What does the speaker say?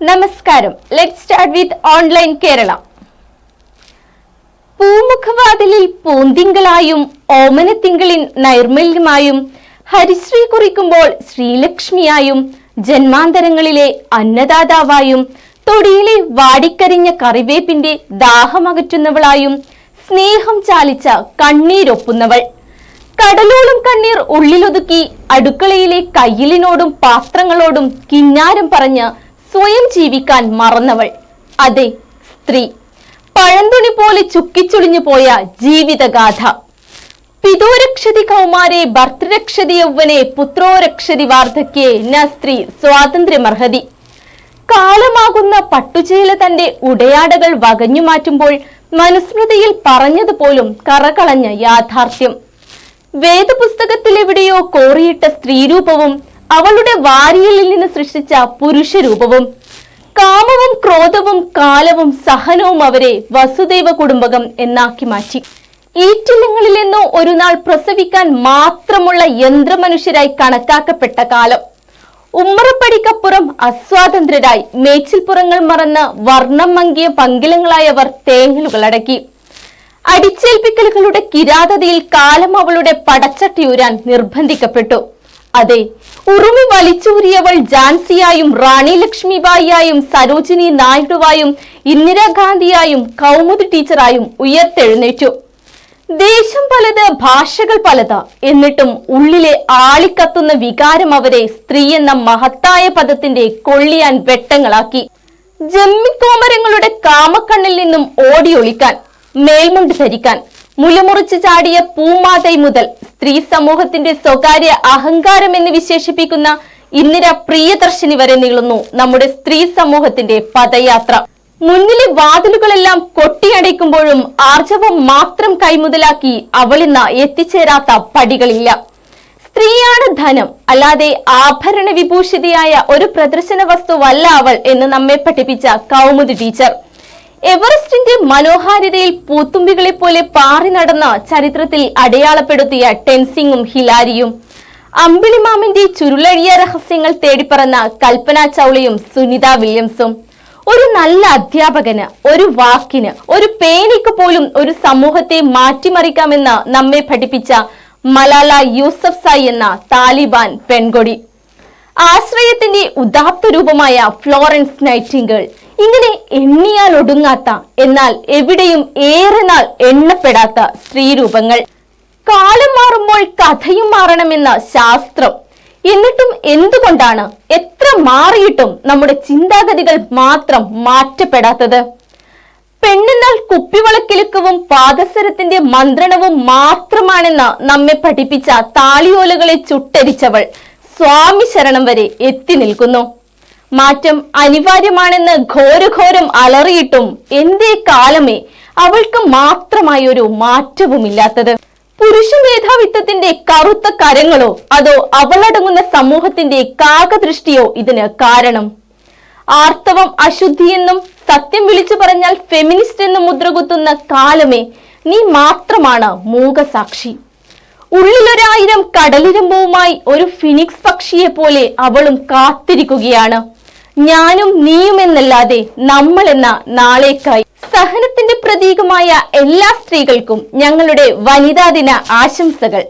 നമസ്കാരം. Let start with online Kerala പൂമുഖവാതിലിൽ പൂന്തിങ്കളായും ഓമനത്തിങ്കളിൻ നൈർമല്യമായും ഹരിശ്രീ കുറിക്കുമ്പോൾ ശ്രീലക്ഷ്മിയായും ജന്മാന്തരങ്ങളിലെ അന്നദാതാവായും തൊടിയിലെ വാടിക്കരിഞ്ഞ കറിവേപ്പിന്റെ ദാഹമകറ്റുന്നവളായും സ്നേഹം ചാലിച്ച കണ്ണീരൊപ്പുന്നവൾ. കടലോളം കണ്ണീർ ഉള്ളിലൊതുക്കി അടുക്കളയിലെ കയ്യിലിനോടും പാത്രങ്ങളോടും കിന്നാരം പറഞ്ഞ് സ്വയം ജീവിക്കാൻ മറന്നവൾ. അതെ സ്ത്രീ. പഴന്തുണി പോലെ ചുക്കിച്ചുളിഞ്ഞു പോയ ജീവിതഗാഥ. പിതോരക്ഷതി കൗമാരെ ഭർത്തരക്ഷതി യൗവനെ പുത്രോരക്ഷതി വാർദ്ധക്യെ ന സ്ത്രീ സ്വാതന്ത്ര്യമർഹതി. കാലമാകുന്ന പട്ടുചേല തന്റെ ഉടയാടകൾ വകഞ്ഞു മാറ്റുമ്പോൾ മനുസ്മൃതിയിൽ പറഞ്ഞതുപോലും കറകളഞ്ഞ യാഥാർത്ഥ്യം. വേദപുസ്തകത്തിലെവിടെയോ കോറിയിട്ട സ്ത്രീരൂപവും അവളുടെ വാരിയലിൽ നിന്ന് സൃഷ്ടിച്ച പുരുഷരൂപവും കാമവും ക്രോധവും കാലവും സഹനവും അവരെ വസുദൈവ കുടുംബകം എന്നാക്കി മാറ്റി. ഈറ്റില്ലങ്ങളിൽ നിന്നോ ഒരു നാൾ പ്രസവിക്കാൻ മാത്രമുള്ള യന്ത്രമനുഷ്യരായി കണക്കാക്കപ്പെട്ട കാലം. ഉമ്മറപ്പടിക്കപ്പുറം അസ്വാതന്ത്ര്യരായി മേച്ചിൽപ്പുറങ്ങൾ മറന്ന് വർണം മങ്ങിയ പങ്കിലങ്ങളായവർ തേങ്ങലുകളടക്കി അടിച്ചേൽപ്പിക്കലുകളുടെ കിരാതതയിൽ കാലം അവളുടെ പടച്ചട്ടിയൂരാൻ നിർബന്ധിക്കപ്പെട്ടു. അതെ ഉറുമി വലിച്ചൂരിയവൾ ജാൻസിയായും റാണി ലക്ഷ്മിബായിയായും സരോജിനി നായിഡുവായും ഇന്ദിരാഗാന്ധിയായും കൗമുദി ടീച്ചറായും ഉയർത്തെഴുന്നേറ്റു. ദേശം പലത് ഭാഷകൾ പലത്. എന്നിട്ടും ഉള്ളിലെ ആളിക്കത്തുന്ന വികാരം അവരെ സ്ത്രീ എന്ന മഹത്തായ പദത്തിന്റെ കൊള്ളിയാൻ വെട്ടങ്ങളാക്കി. ജമ്മിക്കോമരങ്ങളുടെ കാമക്കണ്ണിൽ നിന്നും ഓടിയൊളിക്കാൻ മേൽമുണ്ട് ധരിക്കാൻ. മുലമുറിച്ച് ചാടിയ പൂമാതൈ മുതൽ സ്ത്രീ സമൂഹത്തിന്റെ സ്വകാര്യ അഹങ്കാരം എന്ന് വിശേഷിപ്പിക്കുന്ന ഇന്ദിര പ്രിയദർശിനി വരെ നീളുന്നു നമ്മുടെ സ്ത്രീ സമൂഹത്തിന്റെ പദയാത്ര. മുന്നിലെ വാതിലുകളെല്ലാം കൊട്ടിയടയ്ക്കുമ്പോഴും ആർജവം മാത്രം കൈമുതലാക്കി അവളിന്ന് എത്തിച്ചേരാത്ത പടികളില്ല. സ്ത്രീയാണ് ധനം അല്ലാതെ ആഭരണ വിഭൂഷിതയായ ഒരു പ്രദർശന വസ്തുവല്ല അവൾ എന്ന് നമ്മെ പഠിപ്പിച്ച കൗമുദി ടീച്ചർ. എവറസ്റ്റിന്റെ മനോഹാരിതയിൽ പൂത്തുമ്പികളെ പോലെ പാറി നടന്ന ചരിത്രത്തിൽ അടയാളപ്പെടുത്തിയ ടെൻസിങ്ങും ഹിലാരിയും. അമ്പിളിമാമന്റെ ചുരുളഴിയ രഹസ്യങ്ങൾ തേടിപ്പറന്ന കൽപ്പന ചൗളയും സുനിത വില്യംസും. ഒരു നല്ല അധ്യാപകന് ഒരു വാക്കിന് ഒരു പേനയ്ക്ക് പോലും ഒരു സമൂഹത്തെ മാറ്റിമറിക്കാമെന്ന് നമ്മെ പഠിപ്പിച്ച മലാല യൂസഫ് സായി എന്ന താലിബാൻ പെൺകൊടി. ആശ്രയത്തിന്റെ ഉദാത്ത രൂപമായ ഫ്ലോറൻസ് നൈറ്റിംഗിൾ ഇങ്ങനെ എണ്ണിയാൽ ഒടുങ്ങാത്ത എന്നാൽ എവിടെയും ഏറെ നാൾ എണ്ണപ്പെടാത്ത സ്ത്രീരൂപങ്ങൾ. കാലം മാറുമ്പോൾ കഥയും മാറണമെന്ന ശാസ്ത്രം. എന്നിട്ടും എന്തുകൊണ്ടാണ് എത്ര മാറിയിട്ടും നമ്മുടെ ചിന്താഗതികൾ മാത്രം മാറ്റപ്പെടാത്തത്? പെണ്ണെന്നാൽ കുപ്പിവളക്കിലുക്കവും പാദസരത്തിന്റെ മന്ത്രണവും മാത്രമാണെന്ന് നമ്മെ പഠിപ്പിച്ച താളിയോലകളെ ചുട്ടരിച്ചവൾ സ്വാമി ശരണം വരെ എത്തി നിൽക്കുന്നു. മാറ്റം അനിവാര്യമാണെന്ന് ഘോരഘോരം അലറിയിട്ടും എന്തേ കാലമേ അവൾക്ക് മാത്രമായി ഒരു മാറ്റവുമില്ലാത്തത്. പുരുഷ മേധാവിത്വത്തിന്റെ കറുത്ത കരങ്ങളോ അതോ അവളടങ്ങുന്ന സമൂഹത്തിന്റെ കാകദൃഷ്ടിയോ ഇതിന് കാരണം. ആർത്തവം അശുദ്ധിയെന്നും സത്യം വിളിച്ചു പറഞ്ഞാൽ ഫെമിനിസ്റ്റ് എന്നും മുദ്രകുത്തുന്ന കാലമേ നീ മാത്രമാണ് മൂകസാക്ഷി. ഉള്ളിലൊരായിരം കടലിരമ്പവുമായി ഒരു ഫിനിക്സ് പക്ഷിയെ പോലെ അവളും കാത്തിരിക്കുകയാണ്. ഞാനും നീയും എന്നല്ലാതെ നമ്മൾ എന്ന നാളേക്കായി. സഹനത്തിന്റെ പ്രതീകമായ എല്ലാ സ്ത്രീകൾക്കും ഞങ്ങളുടെ വനിതാ ദിന ആശംസകൾ.